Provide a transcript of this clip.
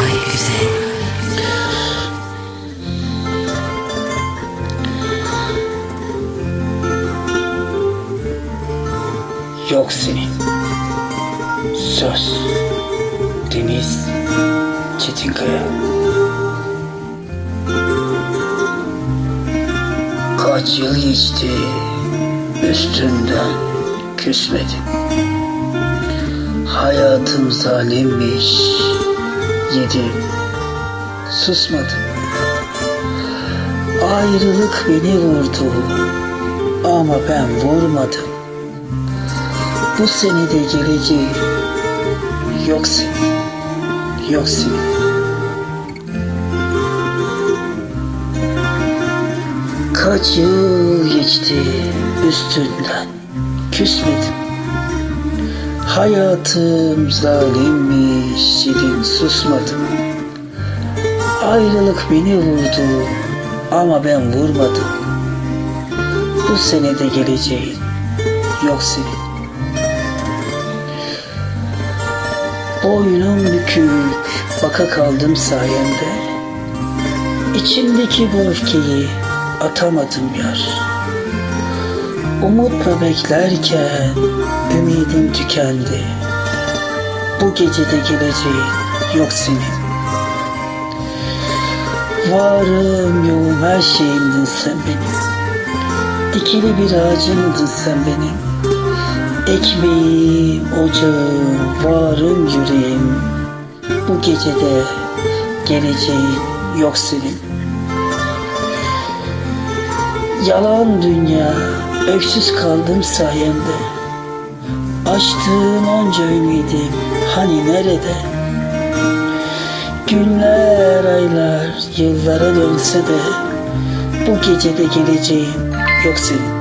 Ay güzel. Yok senin. Söz. Deniz. Çetinkaya. Kaç yıl geçti. Üstünden küsmedim. Hayatım zalimmiş. Yedim. Susmadım. Ayrılık beni vurdu. Ama ben vurmadım. Bu sene de geleceği yok senin, yok senin. Kaç yıl geçti üstünden küsmedim. Hayatım zalimmiş yedim susmadım. Ayrılık beni vurdu ama ben vurmadım. Bu sene de geleceğin yok senin. Boynum bükük, baka kaldım sayende. İçimdeki bu öfkeyi atamadım yar. Umutla beklerken ümidim tükendi. Bu gecede geleceğin yok senin. Varım yoğum her şeyimdin sen benim. Dikili bir ağacımdın sen benim. Ekmeğim, ocağım, varım yüreğim Bu gecede geleceğin yok senin Yalan dünya, öksüz kaldım sayende Açtığım onca ümidim hani nerede? Günler, aylar, yıllara dönse de Bu gecede geleceğin yok senin